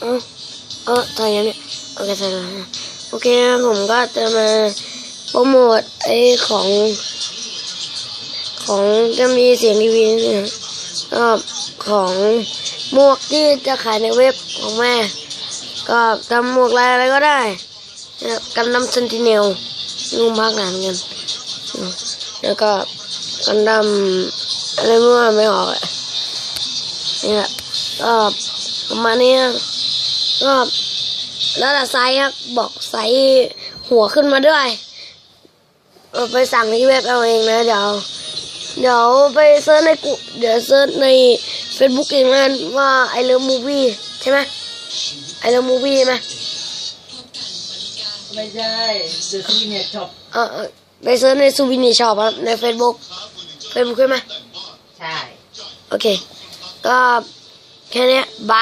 เออเออถ่ายยังเนี่ยโอเคถ่ายแล้วนะโอเคนะผมก็จะมาโปรโมทไอ้ของ ของจะมีเสียงทีวีนี่ก็ของหมวกที่จะขายในเว็บของแม่ ก็ทำหมวกลายอะไรก็ได้นะครับกันดัมเซนติเนลนุ่มภาคหนานกันแล้วก็กันดัมอะไรไม่ว่าไม่ออกอะนี่แหละก็ ประมาณนี้นะก็แล้วแต่ไซส์ครับบอกไซส์หัวขึ้นมาด้วยเอาไปสั่งที่เว็บเอาเองนะเดี๋ยวเดี๋ยวไปเซิร์ชในกูเดี๋ยวเซิร์ชใน Facebook เองนะว่าไอเลิฟมูวี่ใช่ไหมไอเลิฟมูวี่ใช่ไหมไม่ใช่ The Senior Shop เออเออไปเซิร์ชในซูวินีช็อปครับใน Facebook Facebook ใช่ไหมใช่ โอเค ก็ แค่เ